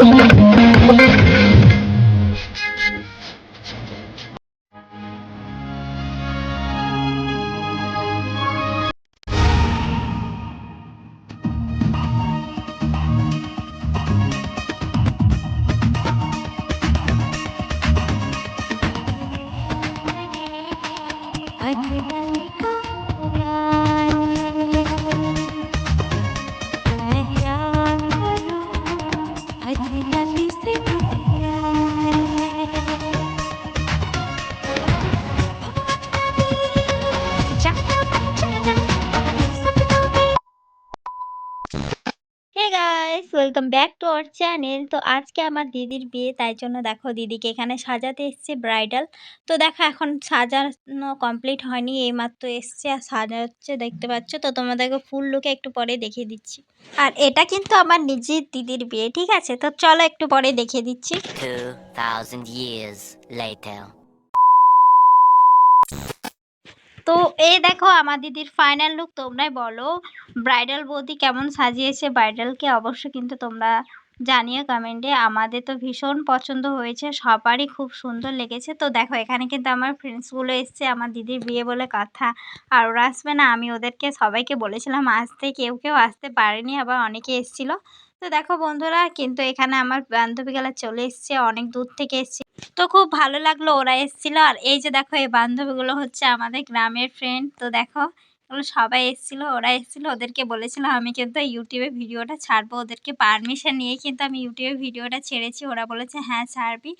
come on. Welcome back to our channel তো আজকে আমার দিদির বিয়ে তাই জন্য দেখো দিদিকে এখানে সাজাতে এসছে ব্রাইডাল তো দেখো এখন সাজানো কমপ্লিট হয়নি এইমাত্র এসছে আর সাজাচ্ছে দেখতে পাচ্ছ? তো তোমাদেরকে ফুল লুকে একটু পরে দেখিয়ে দিচ্ছি। আর এটা কিন্তু আমার নিজের দিদির বিয়ে ঠিক আছে? তো চলো একটু পরে দেখিয়ে দিচ্ছি। 2,000 years later. তো এই দেখো আমার দিদির ফাইনাল লুক তোমরাই বলো। ব্রাইডাল বৌদি কেমন সাজিয়েছে? ব্রাইডালকে অবশ্যই কিন্তু তোমরা জানিও কমেন্টে আমাদের তো ভীষণ পছন্দ হয়েছে, সবারই খুব সুন্দর লেগেছে। তো দেখো, এখানে কিন্তু আমার ফ্রেন্ডসগুলো এসছে, আমার দিদির বিয়ে বলে কথা। আর ওরা আসবে না, আমি ওদেরকে, সবাইকে বলেছিলাম আসতে, কেউ কেউ আসতে পারেনি, আবার অনেকে এসেছিল। তো দেখো বন্ধুরা, কিন্তু এখানে আমার বান্ধবীগুলা চলে এসছে, অনেক দূর থেকে এসছে। তো খুব ভালো লাগল ওরা এসেছিল। আর এই যে দেখো, এই বান্ধবীগুলো হচ্ছে আমাদের গ্রামের ফ্রেন্ড তো দেখো এগুলো সবাই এসেছিল, ওরা এসেছিল। ওদেরকে বলেছিলাম আমি কিন্তু ইউটিউবে ভিডিওটা ছাড়বো। ওদেরকে পারমিশন নিয়ে কিন্তু আমি ইউটিউবে ভিডিওটা ছেড়েছি। ওরা বলেছে হ্যাঁ ছাড়বি।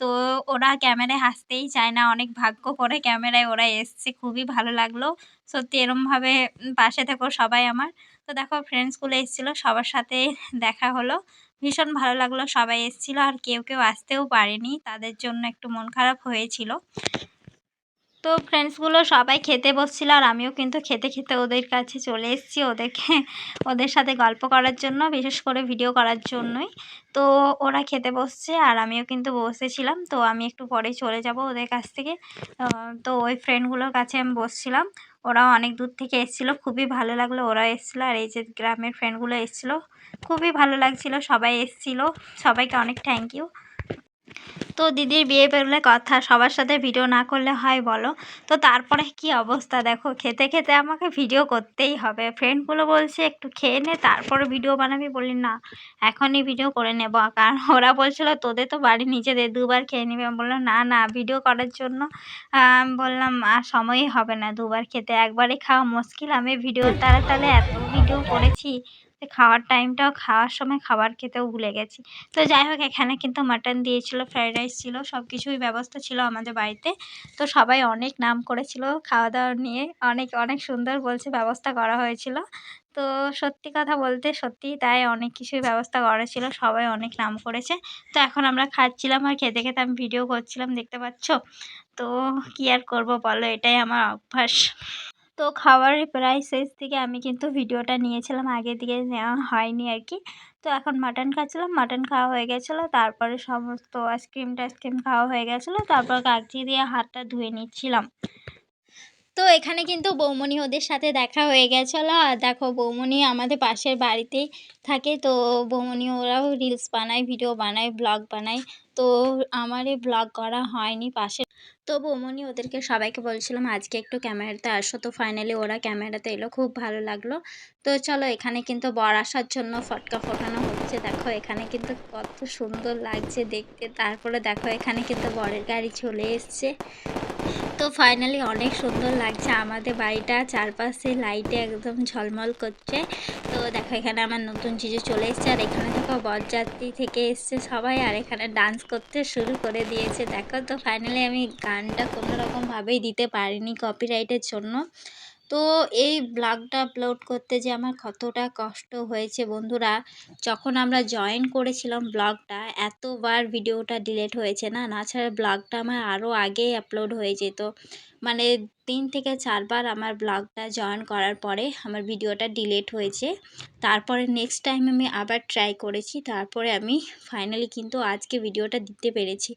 তো ওরা ক্যামেরায় হাসতেই চায় না। অনেক ভাগ্য করে ক্যামেরায় ওরা এসছে। খুবই ভালো লাগল। সত্যি এরমভাবে পাশে থেকো সবাই আমার। তো দেখো ফ্রেন্ডসগুলো এসেছিল, সবার সাথে দেখা হলো। ভীষণ ভালো লাগল, সবাই এসেছিল আর কেউ কেউ আসতেও পারেনি, তাদের জন্য একটু মন খারাপ হয়েছিল। তো ফ্রেন্ডসগুলো সবাই খেতে বসছিল আর আমিও কিন্তু খেতে খেতে ওদের কাছে চলে এসেছি ওদেরকে, ওদের সাথে গল্প করার জন্য, বিশেষ করে ভিডিও করার জন্যই। তো ওরা খেতে বসছে আর আমিও কিন্তু বসেছিলাম, তো আমি একটু পরে চলে যাব ওদের কাছ থেকে। তো ওই ফ্রেন্ডগুলোর কাছে আমি বসছিলাম। ওরাও অনেক দূর থেকে এসেছিল, খুবই ভালো লাগল ওরাও এসেছিল। আর এই যে গ্রামের ফ্রেন্ডগুলো এসেছিল, খুবই ভালো লাগছিল, সবাই এসেছিল। সবাইকে অনেক থ্যাংক ইউ তো দিদির বিয়ে বেরোলে কথা, সবার সাথে ভিডিও না করলে হয় বলো? তো তারপরে কি অবস্থা? দেখো, খেতে খেতে আমাকে ভিডিও করতেই হবে। ফ্রেন্ডগুলো বলছে, একটু খেয়ে নে, তারপরে ভিডিও বানাবি। বলি, না, এখনই ভিডিও করে নেব। কারণ ওরা বলছিল, তোদের তো বাড়ি নিজেদের দুবার খেয়ে নিবে। আমি বললাম, না না, ভিডিও করার জন্য বললাম, আর সময়ই হবে না দুবার খেতে। একবারে খাওয়া মুশকিল। আমি ভিডিও তারা তাহলে এত ভিডিও করেছি যে খাওয়ার টাইমটাও খাওয়ার সময় খাবার খেতেও ভুলে গেছি। তো যাই হোক, এখানে কিন্তু মাটন দিয়েছিল ফ্রাইড রাইস ছিল সব কিছুই ব্যবস্থা ছিল আমাদের বাড়িতে। তো সবাই অনেক নাম করেছিল খাওয়া দাওয়া নিয়ে, অনেক অনেক সুন্দর বলছে ব্যবস্থা করা হয়েছিল। তো সত্যি কথা বলতে সত্যিই তাই অনেক কিছুই ব্যবস্থা করা ছিল, সবাই অনেক নাম করেছে। তো এখন আমরা খাচ্ছিলাম আর খেতে খেতে আমি ভিডিও করছিলাম, দেখতে পাচ্ছ? তো কী আর করব বলো, এটাই আমার অভ্যাস। তো খাবারের প্রায় শেষ থেকে আমি কিন্তু ভিডিওটা নিয়েছিলাম। আগে দিকে নেওয়া হয়নি আর কি তো এখন মাটন খাচ্ছিলাম। মাটন খাওয়া হয়ে গেছিল। তারপরে সমস্ত আইসক্রিম টাইসক্রিম খাওয়া হয়ে গেছিল। তারপর কাগজি দিয়ে হাতটা ধুয়ে নিচ্ছিলাম। তো এখানে কিন্তু বৌমনি ওদের সাথে দেখা হয়ে গেছিল আর দেখো বৌমনি আমাদের পাশের বাড়িতেই থাকে, তো বৌমনি ওরাও রিলস বানায় ভিডিও বানায় ব্লগ বানায়। তো আমার এই ব্লগ করা হয়নি পাশে। তো বৌমনি ওদেরকে সবাইকে বলছিলাম, আজকে একটু ক্যামেরাতে আসো। তো ফাইনালি ওরা ক্যামেরাতে এলো, খুব ভালো লাগল। তো চলো এখানে কিন্তু বর আসার জন্য ফটকা ফোটানো হচ্ছে। দেখো এখানে কিন্তু কত সুন্দর লাগছে দেখতে। তারপরে দেখো এখানে কিন্তু বরের গাড়ি চলে এসছে। তো ফাইনালি অনেক সুন্দর লাগছে। আমাদের বাড়িটা চারপাশে লাইটে একদম ঝলমল করছে। তো দেখো, এখানে আমার নতুন চিজে চলে এসছে আর এখানে দেখো বরযাত্রী থেকে এসছে সবাই আর এখানে ডান্স করতে শুরু করে দিয়েছে। দেখো তো ফাইনালি আমি গানটা কোনোরকমভাবেই দিতে পারিনি কপিরাইটের জন্য। তো এই ব্লগটা আপলোড করতে যে আমার কতটা কষ্ট হয়েছে বন্ধুরা, যখন আমরা জয়েন করেছিলাম ব্লগটা এতবার ভিডিওটা ডিলেট হয়েছে না? না ছাড়া ব্লগটা আমার আরও আগেই আপলোড হয়ে যেত। মানে তিন থেকে চারবার আমার ব্লগটা জয়েন করার পরে আমার ভিডিওটা ডিলেট হয়েছে। তারপরে নেক্সট টাইম আমি আবার ট্রাই করেছি, তারপরে আমি ফাইনালি কিন্তু আজকে ভিডিওটা দিতে পেরেছি।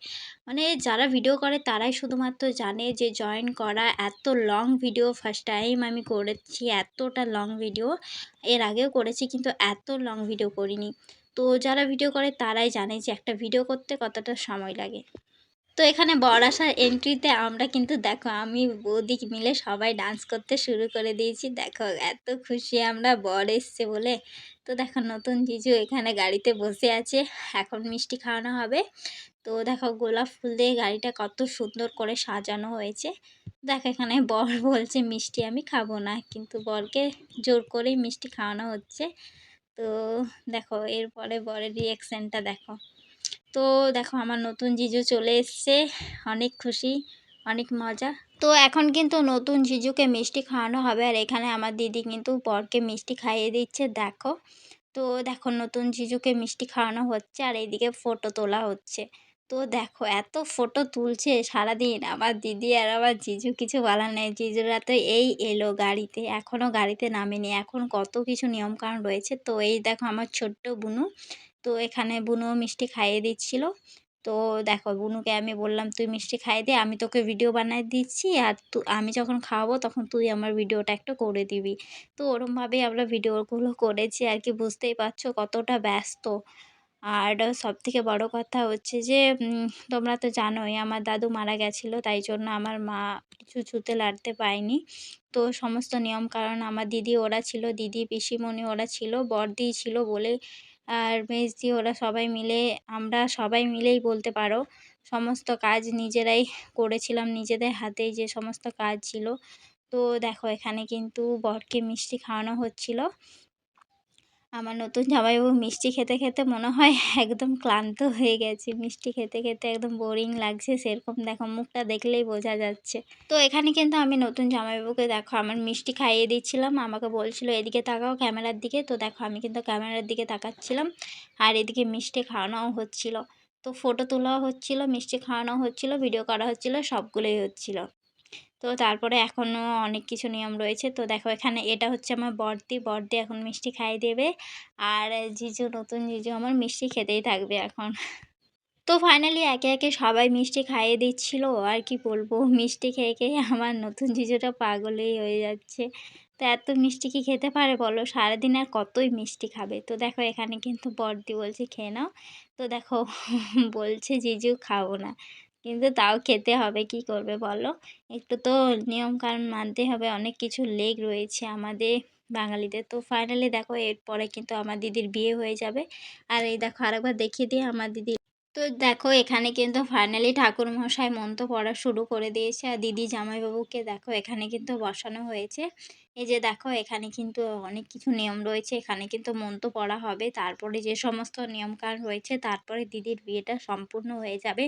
মানে যারা ভিডিও করে তারাই শুধুমাত্র জানে যে জয়েন করা এত লং ভিডিও ফার্স্ট টাইম আমি করেছি এতটা লং ভিডিও এর আগেও করেছি কিন্তু এত লং ভিডিও করিনি। তো যারা ভিডিও করে তারাই জানে যে একটা ভিডিও করতে কতটা সময় লাগে। তো এখানে বর আসার এন্ট্রিতে আমরা কিন্তু দেখো আমি বৌদি মিলে সবাই ডান্স করতে শুরু করে দিয়েছি। দেখো এত খুশি আমরা বর এসছে বলে। তো দেখো নতুন জিজু এখানে গাড়িতে বসে আছে। এখন মিষ্টি খাওয়ানো হবে। তো দেখো গোলাপ ফুল দিয়ে গাড়িটা কত সুন্দর করে সাজানো হয়েছে। দেখো এখানে বর বলছে, মিষ্টি আমি খাব না। কিন্তু বরকে জোর করেই মিষ্টি খাওয়ানো হচ্ছে। তো দেখো এরপরে বরের রিয়াকশানটা দেখো। তো দেখো আমার নতুন জিজু চলে এসছে। অনেক খুশি, অনেক মজা। তো এখন কিন্তু নতুন জিজুকে মিষ্টি খাওয়ানো হবে আর এখানে আমার দিদি কিন্তু বরকে মিষ্টি খাইয়ে দিচ্ছে, দেখো। তো দেখো নতুন জিজুকে মিষ্টি খাওয়ানো হচ্ছে আর এইদিকে ফটো তোলা হচ্ছে। তো দেখো এত ফটো তুলছে সারাদিন আমার দিদি আর আমার জিজু, কিছু বলার নেই। জিজুরা তো এই এলো গাড়িতে এখনও গাড়িতে নামেনি, এখন কত কিছু নিয়মকানুন রয়েছে। তো এই দেখো আমার ছোট্ট বুনু তো এখানে বুনু মিষ্টি খাইয়ে দিচ্ছিল। তো দেখো বুনুকে আমি বললাম, তুই মিষ্টি খাইয়ে দে, আমি তোকে ভিডিও বানাই দিচ্ছি আর তু, আমি যখন খাওয়াবো তখন তুই আমার ভিডিওটা একটু করে দিবি। তো ওরমভাবেই আমরা ভিডিওগুলো করেছি আর কি, বুঝতেই পারছ কতটা ব্যস্ত। আর সবথেকে বড় কথা হচ্ছে যে তোমরা তো জানোই আমার দাদু মারা গেছিল, তাই জন্য আমার মা কিছু ছুতে লাড়তে পায়নি তো সমস্ত নিয়ম কারণ আমার দিদি ওরা ছিল, দিদি, পিসিমণি ওরা ছিল বড়দি ছিল বলে আর মেজদি, ওরা সবাই মিলে, আমরা সবাই মিলেই বলতে পারো, সমস্ত কাজ নিজেরাই করেছিলাম, নিজেদের হাতেই যে সমস্ত কাজ ছিল। তো দেখো, এখানে কিন্তু বরকে মিষ্টি খাওয়ানো হচ্ছিল। আমার নতুন জামাইবাবু মিষ্টি খেতে খেতে মনে হয় একদম ক্লান্ত হয়ে গেছে। মিষ্টি খেতে খেতে একদম বোরিং লাগছে। সেরকম দেখো মুখটা দেখলেই বোঝা যাচ্ছে। তো এখানে কিন্তু আমি নতুন জামাইবাবুকে দেখো আমার মিষ্টি খাইয়ে দিচ্ছিলাম। আমাকে বলছিল, এদিকে তাকাও ক্যামেরার দিকে। তো দেখো আমি কিন্তু ক্যামেরার দিকে তাকাচ্ছিলাম। আর এদিকে মিষ্টি খাওয়ানোও হচ্ছিল। তো ফটো তোলাও হচ্ছিল, মিষ্টি খাওয়ানো হচ্ছিল ভিডিও করা হচ্ছিল, সবগুলোই হচ্ছিল। তো তারপরে এখনও অনেক কিছু নিয়ম রয়েছে। তো দেখো এখানে এটা হচ্ছে আমার বর্দি। বর্দি এখন মিষ্টি খাইয়ে দেবে। আর জিজু, নতুন জিজু আমার মিষ্টি খেতেই থাকবে এখন। তো ফাইনালি একে একে সবাই মিষ্টি খাইয়ে দিচ্ছিল। আর কি বলব, মিষ্টি খেয়ে খেয়ে আমার নতুন জিজুটা পাগলেই হয়ে যাচ্ছে। তো এত মিষ্টি কি খেতে পারে বলো? সারাদিন আর কতই মিষ্টি খাবে? তো দেখো এখানে কিন্তু বর্দি বলছে, খেয়ে নাও। তো দেখো, বলছে, জিজু খাব না। কিন্তু তাও খেতে হবে, কি করবে বলো? একটু তো নিয়ম কানুন মানতে হবে, অনেক কিছু লেগ রয়েছে আমাদের বাঙালিদের। তো ফাইনালি দেখো, এরপরে কিন্তু আমার দিদির বিয়ে হয়ে যাবে। আর এই দেখো, আরেকবার দেখিয়ে দিয়ে আমার দিদি। তো দেখো, এখানে কিন্তু ফাইনালি ঠাকুর মশাই মন্ত্র পড়া শুরু করে দিয়েছে। আর দিদি জামাইবাবুকে দেখো, এখানে কিন্তু বসানো হয়েছে। এই যে দেখো, এখানে কিন্তু অনেক কিছু নিয়ম রয়েছে। এখানে কিন্তু মন্ত্র পড়া হবে। তারপরে যে সমস্ত নিয়মকানুন রয়েছে, তারপরে দিদির বিয়েটা সম্পূর্ণ হয়ে যাবে।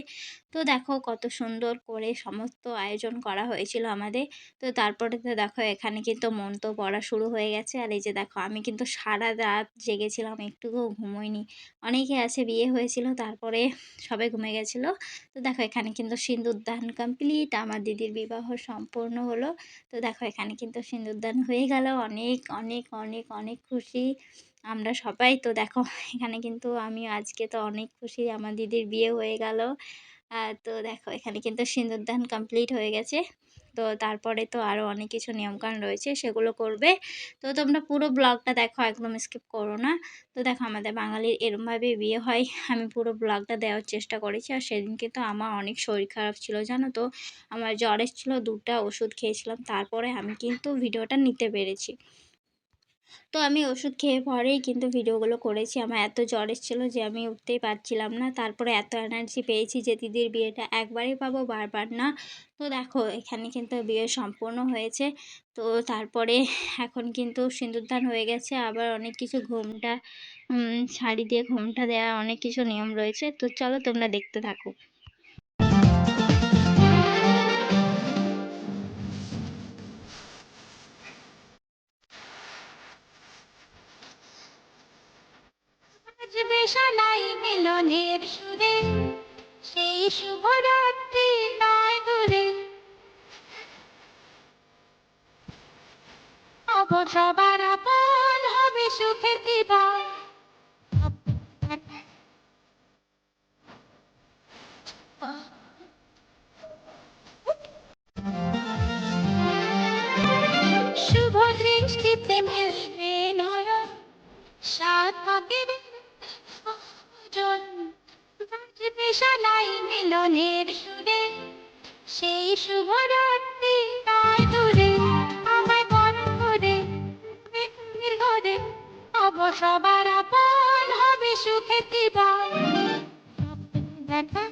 তো দেখো, কত সুন্দর করে সমস্ত আয়োজন করা হয়েছিল আমাদের। তো তারপরে তো দেখো, এখানে কিন্তু মন্ত্র পড়া শুরু হয়ে গেছে। আর এই যে দেখো, আমি কিন্তু সারা রাত জেগেছিলাম একটুকুও ঘুমোইনি। অনেকে আছে, বিয়ে হয়েছিল, তারপরে সবাই ঘুমে গেছিল। তো দেখো, এখানে কিন্তু সিঁদুরদান কমপ্লিট আমার দিদির বিবাহ সম্পূর্ণ হলো। তো দেখো, এখানে কিন্তু সিঁদুরদান হয়ে গেল। অনেক অনেক অনেক অনেক খুশি আমরা সবাই। তো দেখো, এখানে কিন্তু আমি আজকে তো অনেক খুশি। আমার দিদির বিয়ে হয়ে গেল। তো দেখো, এখানে কিন্তু সিঁদুরদান কমপ্লিট হয়ে গেছে। তো তারপরে তো আরও অনেক কিছু নিয়মকানুন রয়েছে, সেগুলো করবে। তো তোমরা পুরো ব্লগটা দেখো, একদম স্কিপ করো না। তো দেখো, আমাদের বাঙালির এরমভাবে বিয়ে হয়, আমি পুরো ব্লগটা দেওয়ার চেষ্টা করেছি। আর সেদিন কিন্তু আমার অনেক শরীর খারাপ ছিল, জানো তো? আমার জ্বর এসেছিল দুটা ওষুধ খেয়েছিলাম। তারপরে আমি কিন্তু ভিডিওটা নিতে পেরেছি। তো আমি ওষুধ খেয়ে পরেই কিন্তু ভিডিওগুলো করেছি। আমার এত জ্বর এসেছিল যে আমি উঠতেই পারছিলাম না। তারপরে এত এনার্জি পেয়েছি যে দিদির বিয়েটা একবারই পাবো, বারবার না। তো দেখো, এখানে কিন্তু বিয়ে সম্পূর্ণ হয়েছে। তো তারপরে এখন কিন্তু সিঁদুরদান হয়ে গেছে। আবার অনেক কিছু ঘোমটা শাড়ি দিয়ে ঘোমটা দেওয়া অনেক কিছু নিয়ম রয়েছে। তো চলো তোমরা দেখতে থাকো। শোনাই মিলনের সুরে সেই শুভরাত্রি নয় দূরে। অবসবার আপন হবে সুখের দিবার মিলনের সুরে, সেই শুভ রাত্রি দূরে বরণ করে ঘরে অব সবার আপন হবে সুখে দেখা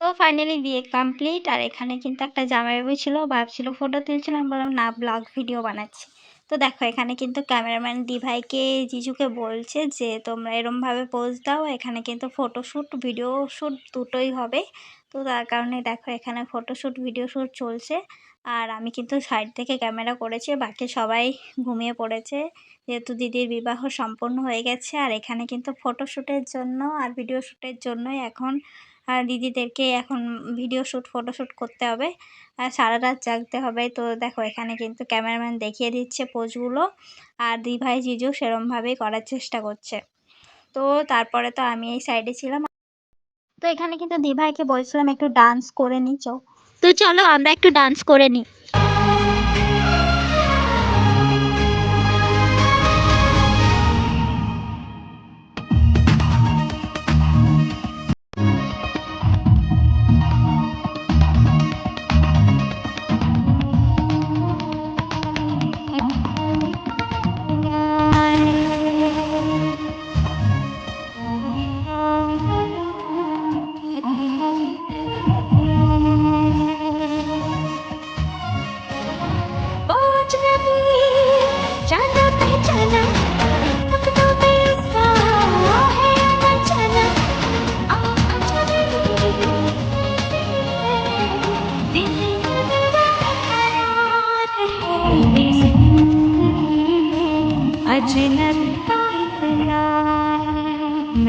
তো ফাইনালি বিয়ে কমপ্লিট আর এখানে কিন্তু একটা জামাইবাবু ছিল ভাবছিল ফটো তুলছিলাম, বললাম, না ব্লগ ভিডিও বানাচ্ছি। তো দেখো, এখানে কিন্তু ক্যামেরাম্যান দিভাইকে জিজুকে বলছে যে, তোমরা এরমভাবে পোজ দাও, এখানে কিন্তু ফটোশ্যুট ভিডিও শ্যুট দুটোই হবে। তো তার কারণে দেখো, এখানে ফটোশ্যুট ভিডিও শ্যুট চলছে। আর আমি কিন্তু সাইড থেকে ক্যামেরা করেছি, বাকি সবাই ঘুমিয়ে পড়েছে। যেহেতু দিদির বিবাহ সম্পন্ন হয়ে গেছে, আর এখানে কিন্তু ফটোশ্যুটের জন্য আর ভিডিও শ্যুটের জন্যই এখন দিদিদেরকে এখন ভিডিও শ্যুট ফটোশ্যুট করতে হবে। সারা রাত জাগতে হবে। তো দেখো, এখানে কিন্তু ক্যামেরাম্যান দেখিয়ে দিচ্ছে পোজগুলো। আর দুই ভাই জিজু সেরমভাবেই করার চেষ্টা করছে। তো তারপরে তো আমি এই সাইডে ছিলাম। তো এখানে কিন্তু দিভাইকে বলছিলাম একটু ডান্স করে নিই চো তো চলো আমরা একটু ডান্স করে নিই।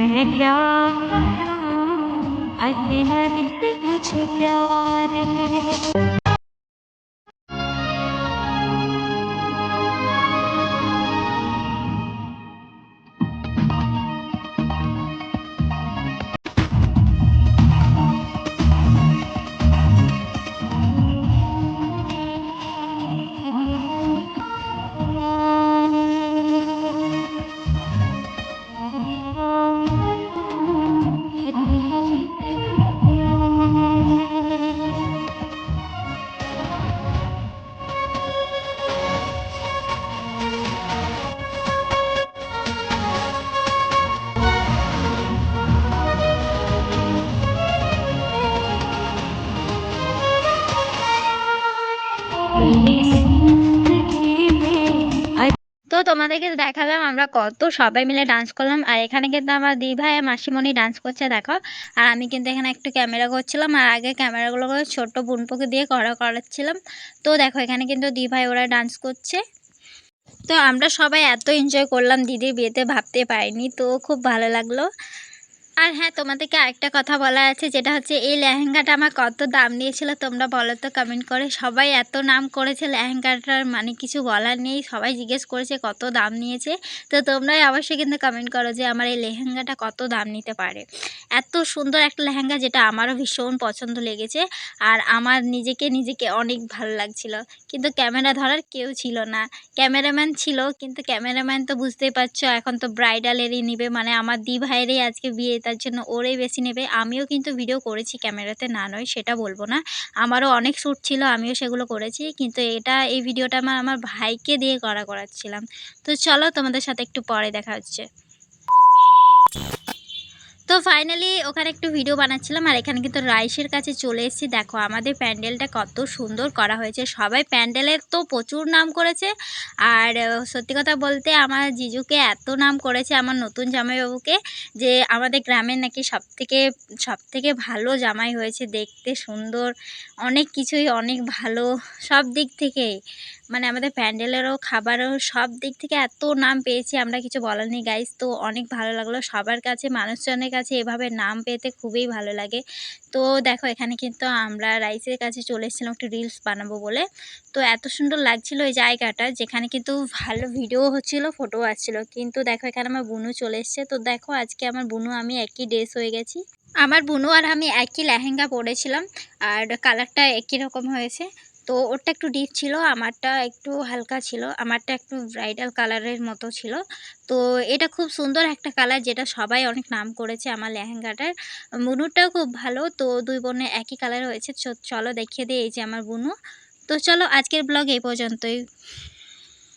प्यार है प्यार है। তো তোমাদেরকে দেখালাম আমরা কত সবাই মিলে ডান্স করলাম। আর এখানে কিন্তু আমার দি ভাই মাসিমণি ডান্স করছে, দেখো। আর আমি কিন্তু এখানে একটু ক্যামেরা করছিলাম, আর আগে ক্যামেরাগুলো ছোট্ট বুনপোকে দিয়ে করা করাচ্ছিলাম। তো দেখো, এখানে কিন্তু দি ভাই ওরা ডান্স করছে। তো আমরা সবাই এত এনজয় করলাম, দিদির বিয়েতে ভাবতে পারিনি, তো খুব ভালো লাগল। আর হ্যাঁ তোমাদেরকে আরেকটা কথা বলা আছে, যেটা হচ্ছে এই লেহেঙ্গাটা আমার কত দাম নিয়েছিল, তোমরা বলো তো কমেন্ট করে। সবাই এত নাম করেছে লেহেঙ্গাটার মানে কিছু বলার নেই, সবাই জিজ্ঞেস করেছে কত দাম নিয়েছে। তো তোমরাই অবশ্যই কিন্তু কমেন্ট করো যে আমার এই লেহেঙ্গাটা কত দাম নিতে পারে। এত সুন্দর একটা লেহেঙ্গা যেটা আমারও ভীষণ পছন্দ লেগেছে আর আমার নিজেকে নিজেকে অনেক ভালো লাগছিল। কিন্তু ক্যামেরা ধরার কেউ ছিল না। ক্যামেরাম্যান ছিল, কিন্তু ক্যামেরাম্যান তো বুঝতেই পারছ, এখন তো ব্রাইডালেরই নেবে। মানে আমার দি ভাইয়েরই আজকে বিয়ে, তার জন্য ওরাই বেশি নেবে। আমিও কিন্তু ভিডিও করেছি ক্যামেরাতে, না নয়, সেটা বলব না। আমারও অনেক শ্যুট ছিল, আমিও সেগুলো করেছি। কিন্তু এটা, এই ভিডিওটা আমার আমার ভাইকে দিয়ে করা করাচ্ছিলাম। তো চলো তোমাদের সাথে একটু পরে দেখা হচ্ছে। তো ফাইনালি ওখানে একটু ভিডিও বানাচ্ছিলাম আর এখানে কিন্তু রাইসের কাছে চলে এসেছি। দেখো আমাদের প্যান্ডেলটা কত সুন্দর করা হয়েছে। সবাই প্যান্ডেলের তো প্রচুর নাম করেছে। আর সত্যি কথা বলতে আমার জিজুকে এত নাম করেছে আমার নতুন জামাইবাবুকে যে আমাদের গ্রামের নাকি সব থেকে সব থেকে ভালো জামাই হয়েছে। দেখতে সুন্দর। অনেক কিছুই অনেক ভালো সব দিক থেকেই। মানে আমাদের প্যান্ডেলেরও খাবারও সব দিক থেকে এত নাম পেয়েছি, আমরা কিছু বলার নেই গাইজ তো অনেক ভালো লাগল সবার কাছে, মানুষজনের কাছে কাছে এভাবে নাম পেতে খুবই ভালো লাগে। তো দেখো এখানে কিন্তু আমরা রাইসের কাছে চলে এসেছিলাম একটু রিলস বানাবো বলে। তো এত সুন্দর লাগছিল এই জায়গাটা, যেখানে কিন্তু ভালো ভিডিও হচ্ছিল ফটো আসছিল। কিন্তু দেখো এখানে আমার বুনু চলে এসছে। তো দেখো আজকে আমার বুনু, আমি একই ড্রেস হয়ে গেছি। আমার বুনু আর আমি একই লেহেঙ্গা পরেছিলাম, আর কালারটা একই রকম হয়েছে। তো ওরটা একটু ডিপ ছিল, আমারটা একটু হালকা ছিল, আমারটা একটু ব্রাইডাল কালারের মতো ছিল। তো এটা খুব সুন্দর একটা কালার যেটা সবাই অনেক নাম করেছে আমার লেহেঙ্গাটার। বুনুরটাও খুব ভালো, তো দুই বোনে একই কালার হয়েছে। চলো দেখিয়ে দিই এই যে আমার বুনু। তো চলো আজকের ব্লগ এই পর্যন্তই।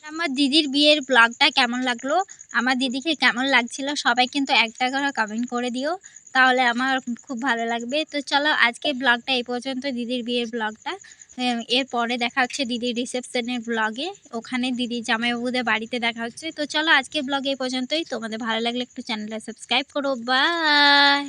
আমার দিদির বিয়ের ব্লগটা কেমন লাগল? আমার দিদিকে কেমন লাগছিল? সবাই কিন্তু একটা করে কমেন্ট করে দিও। তাহলে আমার খুব ভালো লাগবে। তো চলো আজকে ব্লগটা এই পর্যন্ত। দিদির বিয়ের ব্লগটা। এরপরে দেখা হচ্ছে দিদির রিসেপশনের ব্লগে। ওখানে দিদির জামাইবাবুদের বাড়িতে দেখা হচ্ছে। তো চলো আজকে ব্লগ এই পর্যন্তই। তোমাদের ভালো লাগলে একটু চ্যানেলটা সাবস্ক্রাইব করো। বাই!